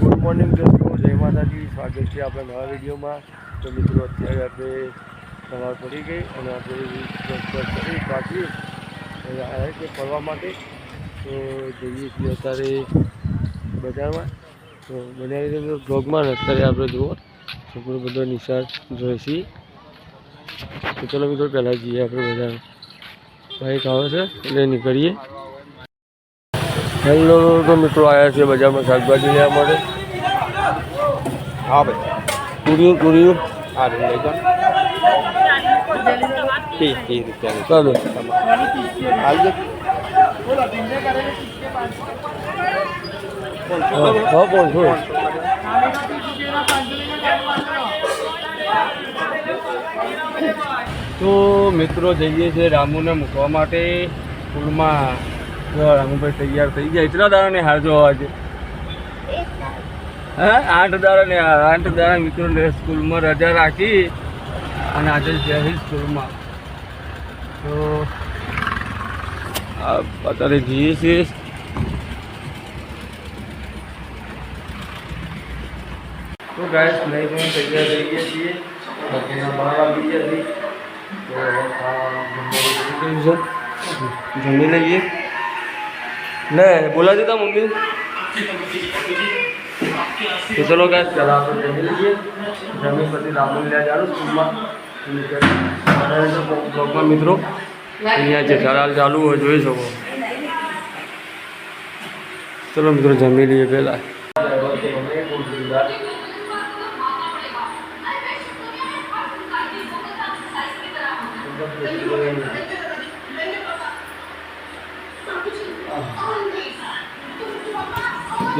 Good morning દોસ્તો. જય માતાજી. સ્વાગત છે આપણા નવા વિડીયોમાં. તો મિત્રો, અત્યારે આપણે સવાર પડી ગઈ અને આપણે કરી પાછી હવે છે ફરવા માટે. તો જઈએ છીએ અત્યારે બજારમાં. તો બજાર બ્લોગમાં અત્યારે આપણે જુઓ. છોકરો બધો નિશાળ જોઈએ છીએ તો ચલો મિત્રો, પહેલાં જઈએ આપણે બજાર બાઈક આવે છે, એટલે નીકળીએ. હેલો તો મિત્રો આવ્યા છે બજારમાં શાકભાજી લેવા માટે. હા ભાઈ. પૂરીઓ પૂરીઓ. હા લઈ જાઓ. હા પાંચસો તો મિત્રો જઈએ છીએ રામુને મૂકવા માટે સ્કૂલમાં. રામુભાઈ તૈયાર થઈ ગયા. એટલા દાડાને હાર જો આજે. હા? આઠ દાડા ને આઠ દાડા મિત્રોને સ્કૂલમાં રજા રાખી અને આજે જઈ સ્કૂલમાં. તો અત્યારે જઈએ છીએ. તો ગાય નહીં પણ તૈયાર થઈ ગયા છીએ. બાર વાગી ગયા છીએ જમી લઈએ. ચલો ગાય ચાલો આપણે જમી લઈએ. જમી પછી રામુ લ્યા જાણું સ્કૂલમાં બ્લોગમાં મિત્રો, અહીંયા છે ચાલ ચાલુ હોય, જોઈ શકો. ચલો મિત્રો, જમી લઈએ પહેલાં.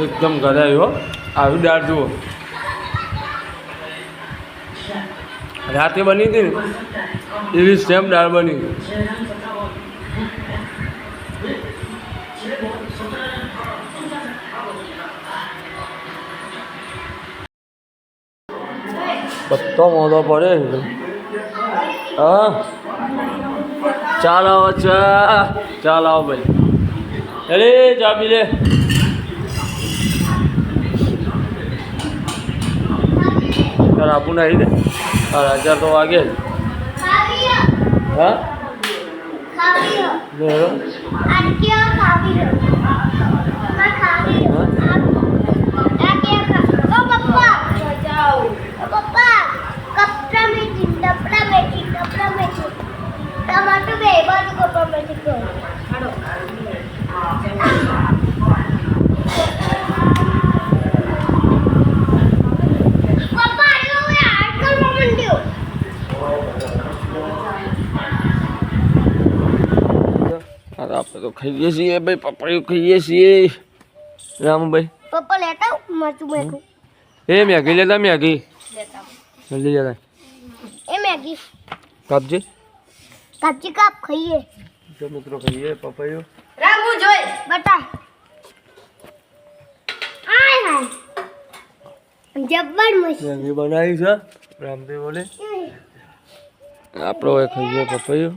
એકદમ ગધાય હો. આવી દાળ જુઓ. રાતે બની હતી ને, એવી સેમ દાળ બની. બધો મોદો પડે હા. ચાલ આવો, ચા. ચાલ આવો ભાઈ. અરે ચા પી લે. ચાલ આપું ને. આવી દે હા હજાર તો વાગે જ. હા? લે આપણે તો ખાઈએ છીએ ભાઈ પપૈયું ખાઈએ છીએ રામભાઈ પપ્પા લેતા આવ, મરચું મેઠું એ મેગી લેતા મેગી લેતા જલ્દી જતા એ મેગી કાપજે કાચી કાપ ખાઈએ જો મિત્રો ખાઈએ પપૈયું રામુ જોઈ બટા આય હાય જબ્બર મસ્ત મેગી બનાવી છે રામદેવ બોલે આપણો હવે ખાઈએ પપૈયું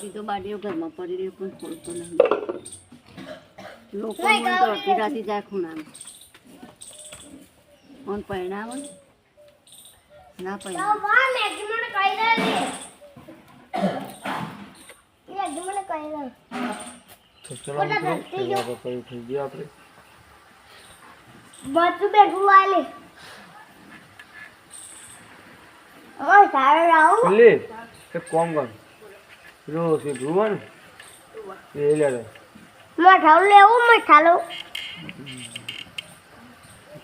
કીધો બાડીઓ ઘરમાં પડી રહ્યો પણ ખોલતો નહીં. લોકો મને તો અડધી રાતે જાય ખૂણામાં. કોણ પરિણામ ના પરિણામ બધું બેઠું વાલે ઓય સારું લે કોમ કર. પેલો છે ભુવન એ લે લે મઠાલું લેવું મઠાલું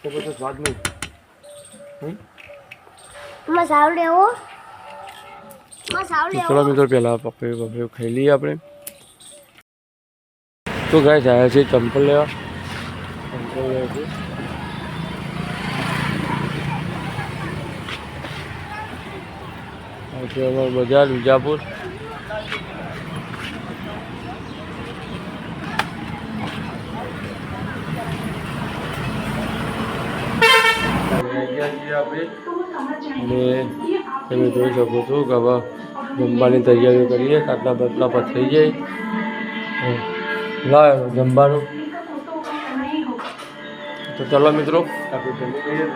તો બધો સ્વાદ નહીં હમ? મસાલો લેવો મસાલો તો લેવો ચલો મિત્રો પહેલાં પપૈયું પપૈયું ખાઈ લઈએ આપણે તો ગાય જાય છે ચંપલ લેવા ચંપલ લેવા છે આ છે અમારું બજાર વિજાપુર છીએ આપણે અને તમે જોઈ શકો છો કે હવે જમવાની તૈયારીઓ કરીએ. કાટલા બાટલા પર થઈ જાય. લાવ્યો જમવાનું. તો ચાલો મિત્રો આપણે જમી લઈએ.